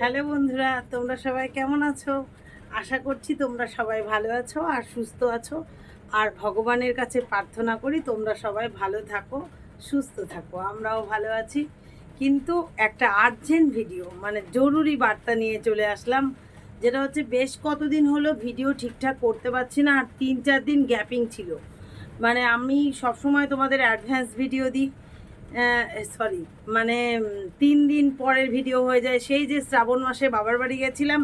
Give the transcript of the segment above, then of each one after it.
Hello বন্ধুরা, তোমরা সবাই কেমন আছো? আশা করছি তোমরা সবাই ভালো আছো আর সুস্থ আছো। আর ভগবানের কাছে প্রার্থনা করি তোমরা সবাই ভালো থাকো, সুস্থ থাকো, আমরাও ভালো আছি। কিন্তু একটা আর্জেন্ট ভিডিও মানে জরুরি বার্তা নিয়ে চলে আসলাম, যেটা হচ্ছে বেশ কতদিন হলো ভিডিও ঠিকঠাক করতে পারছি না, আর তিন চার দিন গ্যাপিং ছিল। মানে আমি সবসময় তোমাদের অ্যাডভান্স ভিডিও দিই সরি মানে তিন দিন পরের ভিডিও হয়ে যায়। সেই যে শ্রাবণ মাসে বাবার বাড়ি গেছিলাম,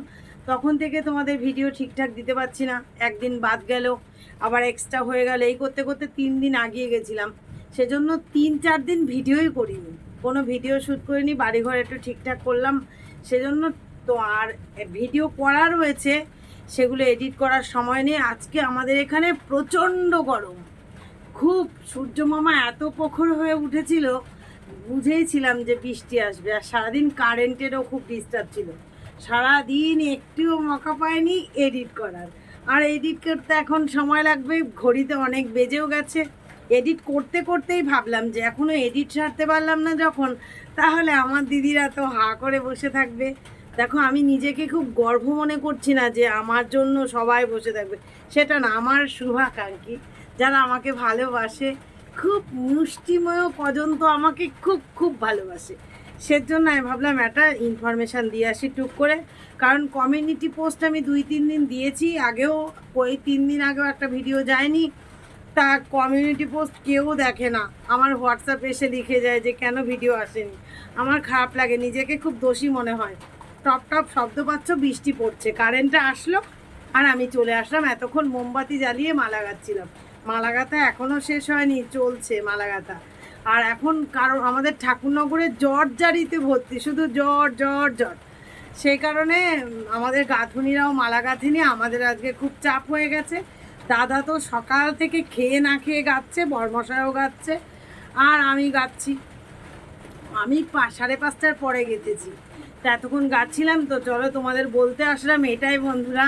তখন থেকে তোমাদের ভিডিও ঠিকঠাক দিতে পারছি না। একদিন বাদ গেল, আবার এক্সট্রা হয়ে গেল। এই করতে করতে তিন দিন আগিয়ে গেছিলাম। সেজন্য তিন চার দিন ভিডিওই করিনি। কোনো ভিডিও শ্যুট করিনি, বাড়িঘর একটু ঠিকঠাক করলাম। সেজন্য তো আর ভিডিও করা রয়েছে, সেগুলো এডিট করার সময় নেই। আজকে আমাদের এখানে প্রচণ্ড গরম। খুব সূর্য মামা এত প্রখর হয়ে উঠেছিল, বুঝেইছিলাম যে বৃষ্টি আসবে। আর সারাদিন কারেন্টেরও খুব ডিস্টার্ব ছিল। সারাদিন একটুও মকা পায়নি এডিট করার। আর এডিট করতে এখন সময় লাগবে, ঘড়িতে অনেক বেজেও গেছে। এডিট করতে করতেই ভাবলাম যে এখনও এডিট সারতে পারলাম না যখন, তাহলে আমার দিদিরা তো হা করে বসে থাকবে। দেখো, আমি নিজেকে খুব গর্ব মনে করছি না যে আমার জন্য সবাই বসে থাকবে। সেটা না, আমার শুভাকাঙ্ক্ষী। যারা আমাকে ভালোবাসে, খুব মুষ্টিময় পর্যন্ত আমাকে খুব খুব ভালোবাসে। সেজন্য আমি ভাবলাম একটা ইনফরমেশান দিয়ে আসি টুক করে। কারণ কমিউনিটি পোস্ট আমি দুই, তিন দিন দিয়েছি, আগেও ওই তিন দিন আগেও একটা ভিডিও যায়নি। তা কমিউনিটি পোস্ট কেউ দেখে না। আমার হোয়াটসঅ্যাপ এসে লিখে যায় যে, কেন ভিডিও আসেনি? আমার খারাপ লাগে, নিজেকে খুব দোষী মনে হয়। টপ টপ শব্দ পাচ্ছ, বৃষ্টি পড়ছে। কারেন্টটা আসলো, আর আমি চলে আসলাম। এতক্ষণ মোমবাতি জ্বালিয়ে মালা গাচ্ছিলাম। মালা গাঁথা এখনও শেষ হয়নি, চলছে মালা গাঁথা আর এখন কারণ আমাদের ঠাকুরনগরে জ্বর জারিতে ভর্তি, শুধু জ্বর জ্বর জ্বর। সেই কারণে আমাদের গাঁথুনিরাও মালা গাঁথেনি আমাদের আজকে খুব চাপ হয়ে গেছে। দাদা তো সকাল থেকে খেয়ে না খেয়ে গাচ্ছে, বরমশাইও গাচ্ছে, আর আমি গাচ্ছি। আমি সাড়ে পাঁচটার পরে গেতেছি তা এতক্ষণ গাচ্ছিলাম তো, চলো তোমাদের বলতে আসলাম, এটাই বন্ধুরা,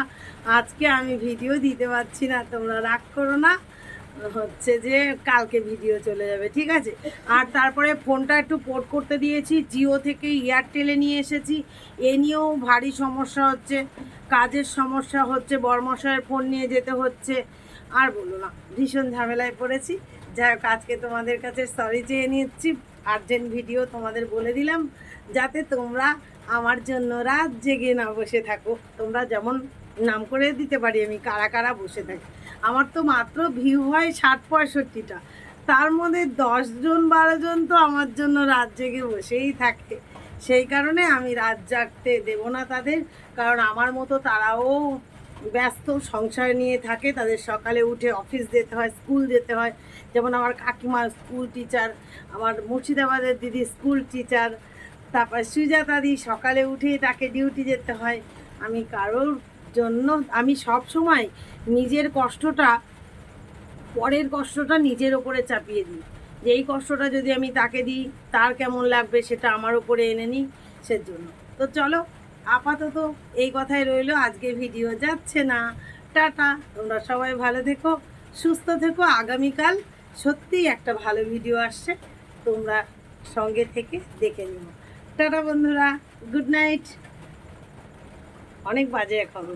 আজকে আমি ভিডিও দিতে পারছি না, তোমরা রাগ করো না। হচ্ছে যে কালকে ভিডিও চলে যাবে, ঠিক আছে? আর তারপরে ফোনটা একটু পোর্ট করতে দিয়েছি, জিও থেকে এয়ারটেলে নিয়ে এসেছি। এ নিয়েও ভারী সমস্যা হচ্ছে, কাজের সমস্যা হচ্ছে বরমশায়ের ফোন নিয়ে যেতে হচ্ছে। আর বলো না, ভীষণ ঝামেলায় পড়েছি। যাই হোক, আজকে তোমাদের কাছে সরি চেয়ে নিচ্ছি আর্জেন্ট ভিডিও তোমাদের বলে দিলাম, যাতে তোমরা আমার জন্য রাত জেগে না বসে থাকো। তোমরা যেমন নাম করে দিতে পারি, আমি কারা কারা বসে থাকি। আমার তো মাত্র ভিউ হয় ষাট পঁয়ষট্টিটা। তার মধ্যে দশজন বারো জন তো আমার জন্য রাত জেগে বসেই থাকে। সেই কারণে আমি রাত জাগতে দেবো না তাদের, কারণ আমার মতো তারাও ব্যস্ত, সংসার নিয়ে থাকে। তাদের সকালে উঠে অফিস যেতে হয়, স্কুল যেতে হয়। যেমন আমার কাকিমা স্কুল টিচার, আমার মুর্শিদাবাদের দিদি স্কুল টিচার, তারপর সুজাতাদি সকালে উঠেই তাকে ডিউটি যেতে হয়। আমি কারোর জন্য আমি সব সময় নিজের কষ্টটা, পরের কষ্টটা নিজের ওপরে চাপিয়ে দিই। যে এই কষ্টটা যদি আমি তাকে দিই, তার কেমন লাগবে সেটা আমার ওপরে এনে নিই সেজন্য। তো চলো, আপাতত এই কথাই রইল, আজকে ভিডিও যাচ্ছে না। টাটা, তোমরা সবাই ভালো থেকো, সুস্থ থেকো, আগামীকাল সত্যিই একটা ভালো ভিডিও আসছে, তোমরা সঙ্গে থেকে দেখে নিও। টাটা বন্ধুরা, গুড নাইট। অনেক বাজে এখন।